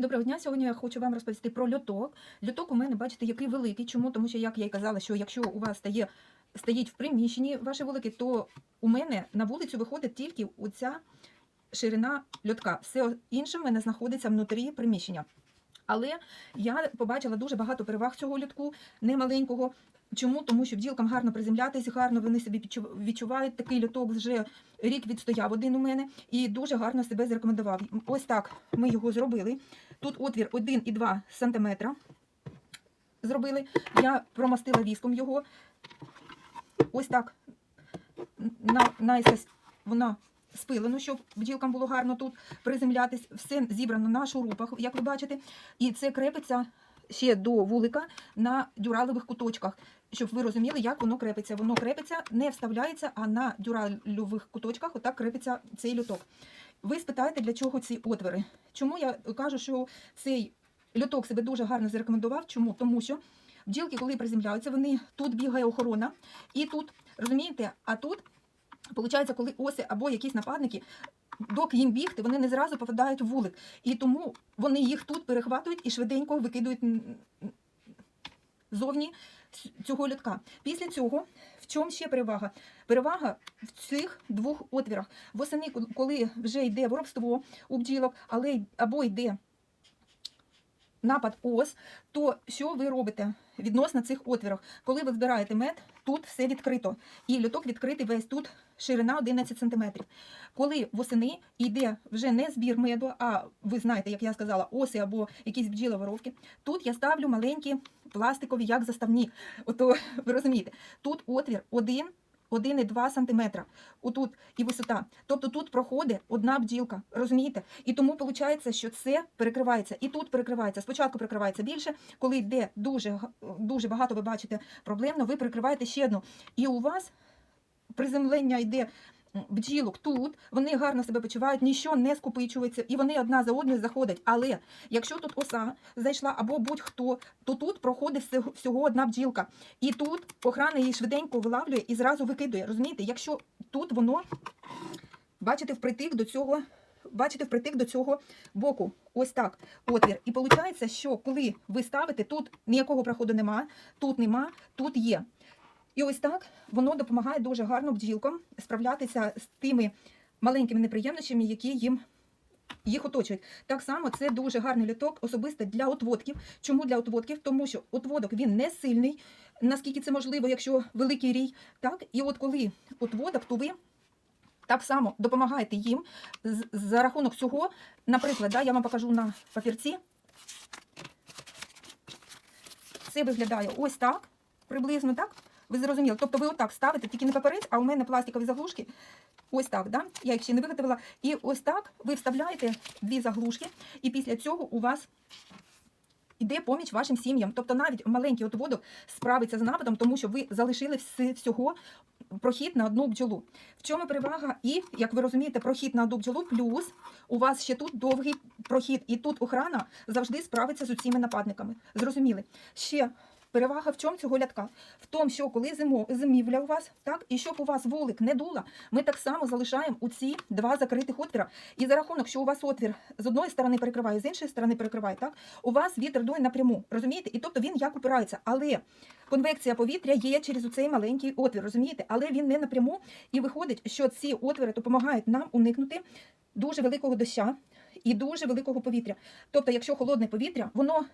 Доброго дня. Сьогодні я хочу вам розповісти про льоток. Льоток у мене, бачите, який великий. Чому? Тому що, як я й казала, що якщо у вас стає, стоїть в приміщенні ваші вулики, то у мене на вулицю виходить тільки оця ширина льотка. Все інше в мене знаходиться внутрі приміщення. Але я побачила дуже багато переваг цього льотку, немаленького. Чому? Тому що бджілкам гарно приземлятись, гарно вони собі відчувають. Такий льоток вже рік відстояв один у мене і дуже гарно себе зарекомендував. Ось так ми його зробили. Тут отвір 1,2 см зробили. Я промастила віском його. Ось так на, наискось вона спилено, щоб бджілкам було гарно тут приземлятись. Все зібрано на шурупах, як ви бачите. І це крепиться ще до вулика на дюралевих куточках. Щоб ви розуміли, як воно крепиться. Воно крепиться, не вставляється, а на дюральових куточках отак крепиться цей люток. Ви спитаєте, для чого ці отвори? Чому я кажу, що цей льоток себе дуже гарно зарекомендував? Чому? Тому що бджілки, коли приземляються, вони тут бігає охорона, і тут, розумієте, а тут, виходить, коли оси або якісь нападники, доки їм бігти, вони не зразу попадають в вулик. І тому вони їх тут перехватують і швиденько викидують зовні цього льотка. Після цього, в чому ще перевага? Перевага в цих двох отвірах. Восени, коли вже йде воробство у бджілок, але або йде напад ос, то що ви робите відносно цих отвірах? Коли ви збираєте мед, тут все відкрито. І льоток відкритий весь тут ширина 11 см. Коли восени йде вже не збір меду, а ви знаєте, як я сказала, оси або якісь бджіли воровки, тут я ставлю маленькі пластикові, як заставні. Ото ви розумієте, тут отвір 1 1,2 см. Отут і висота. Тобто тут проходить одна бділка, Розумієте? І тому виходить, що це перекривається. І тут перекривається. Спочатку перекривається більше, коли йде дуже, дуже багато, ви бачите, проблемно, ви перекриваєте ще одну. І у вас приземлення йде бджілок тут, вони гарно себе почувають, нічого не скупичується, і вони одна за одною заходять. Але якщо тут оса зайшла або будь-хто, то тут проходить всього, одна бджілка. І тут охрана її швиденько вилавлює і зразу викидує. Розумієте, якщо тут воно, бачите, впритик до цього. Бачите, впритик до цього боку. Ось так. Отвір. І виходить, що коли ви ставите, тут ніякого проходу нема, тут нема, тут є. І ось так воно допомагає дуже гарно бджілкам справлятися з тими маленькими неприємностями, які їм їх оточують. Так само це дуже гарний літок, особисто для отводків. Чому для отводків? Тому що отводок він не сильний, наскільки це можливо, якщо великий рій. Так, і от коли отводок, то ви так само допомагаєте їм за рахунок цього. Наприклад, да, я вам покажу на папірці. Це виглядає ось так, приблизно так. Ви зрозуміли. Тобто ви отак ставите, тільки не папірець, а у мене пластикові заглушки. Ось так, да? я їх ще не виготовила. І ось так ви вставляєте дві заглушки, і після цього у вас іде поміч вашим сім'ям. Тобто навіть маленький отводок справиться з нападом, тому що ви залишили всього прохід на одну бджолу. В чому перевага? І, як ви розумієте, прохід на одну бджолу, плюс у вас ще тут довгий прохід, і тут охрана завжди справиться з усіма нападниками. Зрозуміли? Ще перевага в чому цього лятка? В тому, що коли зимо, зимівля у вас, так, і щоб у вас вулик не дула, ми так само залишаємо у ці два закритих отвіра. І за рахунок, що у вас отвір з одної сторони перекриває, з іншої сторони перекриває, так, у вас вітер дує напряму, розумієте? І тобто він як упирається. Але конвекція повітря є через цей маленький отвір, розумієте? Але він не напряму. І виходить, що ці отвіри допомагають нам уникнути дуже великого доща і дуже великого повітря. Тобто, якщо холодне повітря, воно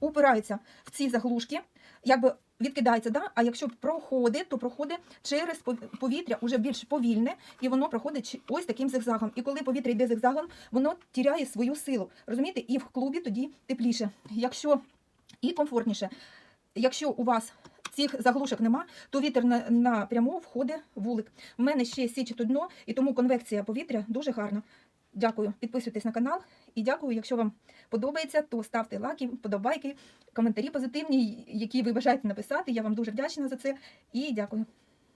упирається в ці заглушки, якби відкидається, да? а якщо проходить, то проходить через повітря уже більш повільне, і воно проходить ось таким зигзагом. І коли повітря йде зигзагом, воно тіряє свою силу. Розумієте? І в клубі тоді тепліше. Якщо і комфортніше. Якщо у вас цих заглушок нема, то вітер напряму входить вулик. У мене ще січить дно, і тому конвекція повітря дуже гарна. Дякую, підписуйтесь на канал і дякую. Якщо вам подобається, то ставте лайки, подобайки, коментарі позитивні, які ви бажаєте написати. Я вам дуже вдячна за це і дякую.